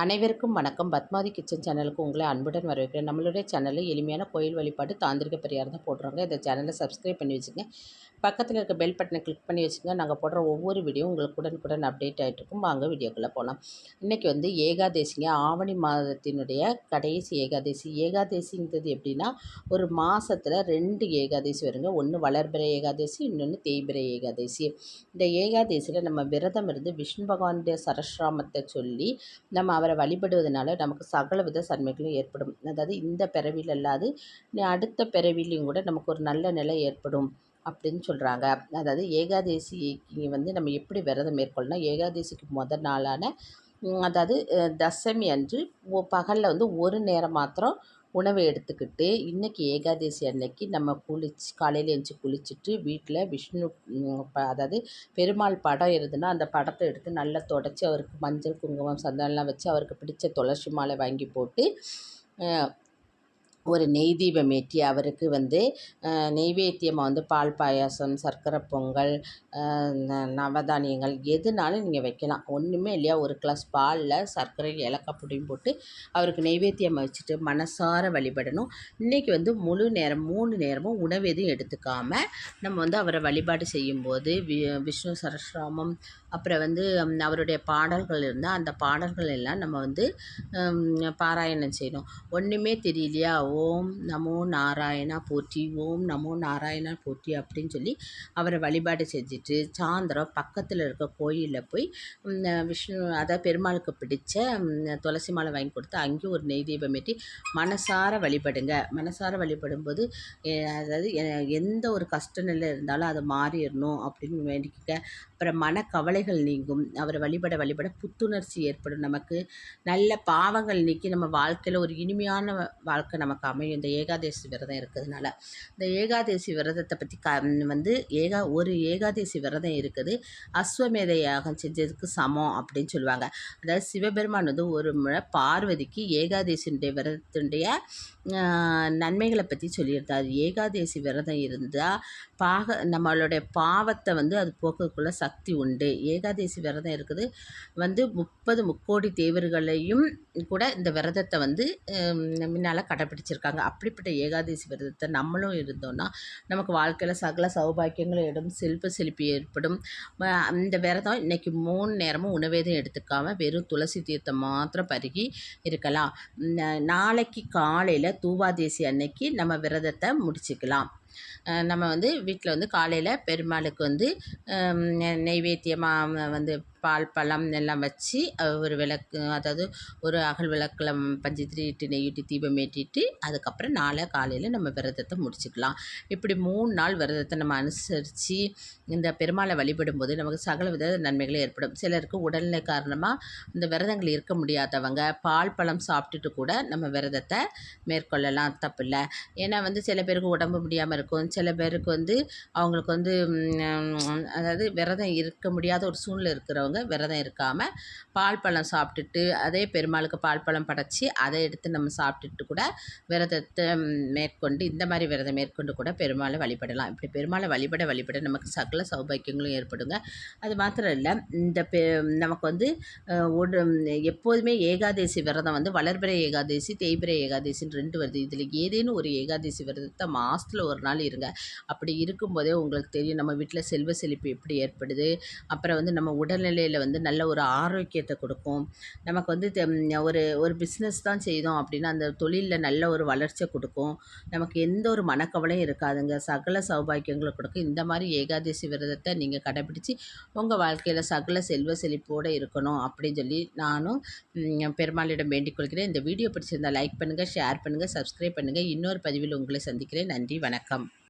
அனைவருக்கும் வணக்கம். பத்மாதி கிச்சன் சேனலுக்கு உங்களை அன்புடன் வரவேற்கிறேன். நம்மளுடைய சேனலில் எளிமையான கோயில் வழிபாடு தாந்திரிக பெரியார் தான் போடுறாங்க இந்த சேனலை சப்ஸ்கிரைப் பண்ணி வச்சுங்க. பக்கத்தில் இருக்க பெல் பட்டனை கிளிக் பண்ணி வச்சுங்க. நாங்கள் போடுற ஒவ்வொரு வீடியோ உங்களுக்கு உடனுக்குடன் அப்டேட் ஆகிட்டு இருக்கும். வாங்க வீடியோக்குள்ளே போகலாம் இன்றைக்கி வந்து ஏகாதேசிங்க. ஆவணி மாதத்தினுடைய கடைசி ஏகாதேசி. ஏகாதேசிங்கிறது எப்படின்னா ஒரு மாதத்தில் ரெண்டு ஏகாதேசி வருங்க. ஒன்று வளர்பிறை ஏகாதேசி இன்னொன்று தேய்பிரை ஏகாதேசி. இந்த ஏகாதேசியில் நம்ம விரதம் இருந்து விஷ்ணு பகவானுடைய சரஸ்ராமத்தை சொல்லி நம்ம அவரை வழிபடுவதனால நமக்கு சகல வித சன்மைகளும் ஏற்படும். அதாவது இந்த பிறவியில் அல்லாது அடுத்த பிறவிலையும் கூட நமக்கு ஒரு நல்ல நிலை ஏற்படும் அப்படின்னு சொல்கிறாங்க அதாவது ஏகாதேசிக்கு வந்து நம்ம எப்படி விரதம் மேற்கொள்ளணும் ஏகாதேசிக்கு முதல் நாளான அதாவது தசமி அன்று பகலில் வந்து ஒரு நேரம் மாத்திரம் உணவை எடுத்துக்கிட்டு இன்றைக்கி ஏகாதசி அன்னைக்கு நம்ம குளிச்சு காலையில் எழுந்துச்சி குளிச்சுட்டு வீட்டில் விஷ்ணு அதாவது பெருமாள் படம் இருந்ததுன்னா அந்த படத்தை எடுத்து நல்லா தொடச்சி அவருக்கு மஞ்சள் குங்குமம் சந்தனம்லாம் வச்சு அவருக்கு பிடிச்ச துளசி மாலை வாங்கி போட்டு ஒரு நெய் தீபம் ஏற்றி அவருக்கு வந்து நெய்வேத்தியமாக வந்து பால் பாயாசம் சர்க்கரை பொங்கல் நவதானியங்கள் எதுனாலும் நீங்கள் வைக்கலாம். ஒன்றுமே இல்லையா? ஒரு கிளாஸ் பாலில் சர்க்கரை ஏலக்காய் பொடியும் போட்டு அவருக்கு நெய்வேத்தியம் வச்சுட்டு மனசார வழிபடணும். இன்றைக்கி வந்து முழு நேரம் மூணு நேரமும் உணவு எதுவும் எடுத்துக்காமல் நம்ம வந்து அவரை வழிபாடு செய்யும்போது வி விஷ்ணு சரஸ்ராமம் அப்புறம் வந்து அவருடைய பாடல்கள் இருந்தால் அந்த பாடல்கள் எல்லாம் நம்ம வந்து பாராயணம் செய்யணும். ஒன்றுமே தெரியலையா? ஓம் நமோ நாராயணா போற்றி ஓம் நமோ நாராயணா போற்றி அப்படின்னு சொல்லி அவரை வழிபாடு செஞ்சுட்டு சாயந்தரம் பக்கத்தில் இருக்க கோயிலில் போய் விஷ்ணு அதாவது பெருமாளுக்கு பிடிச்ச துளசி மாலை வாங்கி கொடுத்து அங்கேயும் ஒரு நெய் தீபம் ஏற்றி மனசார வழிபடுங்க. மனசார வழிபடும்போது அதாவது எந்த ஒரு கஷ்ட நிலை இருந்தாலும் அது மாறிடணும் அப்படின்னு வேண்டிக்க அப்புறம் மனக்கவலைகள் நீங்கும். அவரை வழிபட வழிபட புத்துணர்ச்சி ஏற்படும். நமக்கு நல்ல பாவங்கள் நீக்கி நம்ம வாழ்க்கையில் ஒரு இனிமையான வாழ்க்கை நமக்கு அமையும். இந்த ஏகாதேசி விரதம் இருக்கிறதுனால. இந்த ஏகாதேசி விரதத்தை பற்றி க வந்து ஏகா ஒரு ஏகாதேசி விரதம் இருக்குது. அஸ்வமேத யாகம் செஞ்சதுக்கு சமம் அப்படின்னு சொல்லுவாங்க. அதாவது சிவபெருமான் வந்து ஒரு முறை பார்வதிக்கு ஏகாதேசியுடைய விரதத்தினுடைய நன்மைகளை பற்றி சொல்லியிருந்தார். ஏகாதேசி விரதம் இருந்தால் பாக நம்மளுடைய பாவத்தை வந்து அது போக்கக்குள்ள சக்தி உண்டு. ஏகாதேசி விரதம் இருக்குது. வந்து முப்பது முக்கோடி தேவர்களையும் கூட இந்த விரதத்தை வந்து முன்னால் வச்சுருக்காங்க அப்படிப்பட்ட ஏகாதசி விரதத்தை நம்மளும் இருந்தோம்னா நமக்கு வாழ்க்கையில் சகல சௌபாக்கியங்களும் இடம் செல்வ செழிப்பு ஏற்படும். அந்த விரதம் இன்றைக்கி மூணு நேரமும் உணவேதும் எடுத்துக்காமல் வெறும் துளசி தீர்த்தம் மாத்திரம் பருகி இருக்கலாம். நாளைக்கு காலையில் தூவாதேசி அன்னைக்கு நம்ம விரதத்தை முடிச்சுக்கலாம். நம்ம வந்து வீட்டில் வந்து காலையில் பெருமாளுக்கு வந்து நெய்வேத்தியமாக வந்து பால் பழம் எல்லாம் வச்சு ஒரு விளக்கு அதாவது ஒரு அகல் விளக்கில் பஞ்சத்திரி இட்டு நெய்யிட்டு தீபம் ஏற்றிட்டு அதுக்கப்புறம் நாளை காலையில் நம்ம விரதத்தை முடிச்சுக்கலாம். இப்படி மூணு நாள் விரதத்தை நம்ம அனுசரித்து இந்த பெருமாளை வழிபடும் போது நமக்கு சகல வித நன்மைகள் ஏற்படும். சிலருக்கு உடல்நிலை காரணமாக இந்த விரதங்கள் இருக்க முடியாதவங்க பால் பழம் சாப்பிட்டுட்டு கூட நம்ம விரதத்தை மேற்கொள்ளலாம் தப்பில்லை. ஏன்னா வந்து சில பேருக்கு உடம்பு முடியாமல் இருக்கும். சில பேருக்கு வந்து அவங்களுக்கு வந்து அதாவது விரதம் இருக்க முடியாத ஒரு சூழ்நிலை இருக்கிறவங்க இருக்கிறவங்க விரதம் இருக்காமல் பால் பழம் சாப்பிட்டுட்டு அதே பெருமாளுக்கு பால் பழம் படைச்சி அதை எடுத்து நம்ம சாப்பிட்டுட்டு கூட விரதத்தை மேற்கொண்டு இந்த மாதிரி விரதம் மேற்கொண்டு கூட பெருமாளை வழிபடலாம். இப்படி பெருமாளை வழிபட வழிபட நமக்கு சகல சௌபாக்கியங்களும் ஏற்படுங்க. அது மாத்திரம் இல்லை இந்த பெ நமக்கு வந்து ஒரு எப்போதுமே ஏகாதேசி விரதம் வந்து வளர்பிற ஏகாதேசி தேய்பிர ஏகாதேசின்னு ரெண்டு வருது. இதில் ஏதேனும் ஒரு ஏகாதேசி விரதத்தை மாதத்தில் ஒரு நாள் இருங்க. அப்படி இருக்கும்போதே உங்களுக்கு தெரியும் நம்ம வீட்டில் செல்வ செழிப்பு எப்படி ஏற்படுது. அப்புறம் வந்து நம்ம உடல்நிலை சூழ்நிலையில் வந்து நல்ல ஒரு ஆரோக்கியத்தை கொடுக்கும். நமக்கு வந்து ஒரு ஒரு பிஸ்னஸ் தான் செய்தோம் அப்படின்னா அந்த தொழிலில் நல்ல ஒரு வளர்ச்சியை கொடுக்கும். நமக்கு எந்த ஒரு மனக்கவலையும் இருக்காதுங்க. சகல சௌபாக்கியங்களை கொடுக்கும். இந்த மாதிரி ஏகாதசி விரதத்தை நீங்கள் கடைப்பிடிச்சி உங்கள் வாழ்க்கையில் சகல செல்வ செழிப்போடு இருக்கணும் அப்படின்னு சொல்லி நானும் பெருமாளிடம் வேண்டிக் கொள்கிறேன். இந்த வீடியோ பிடிச்சிருந்தால் லைக் பண்ணுங்கள் ஷேர் பண்ணுங்கள் சப்ஸ்கிரைப் பண்ணுங்கள் இன்னொரு பதிவில் உங்களை சந்திக்கிறேன். நன்றி வணக்கம்.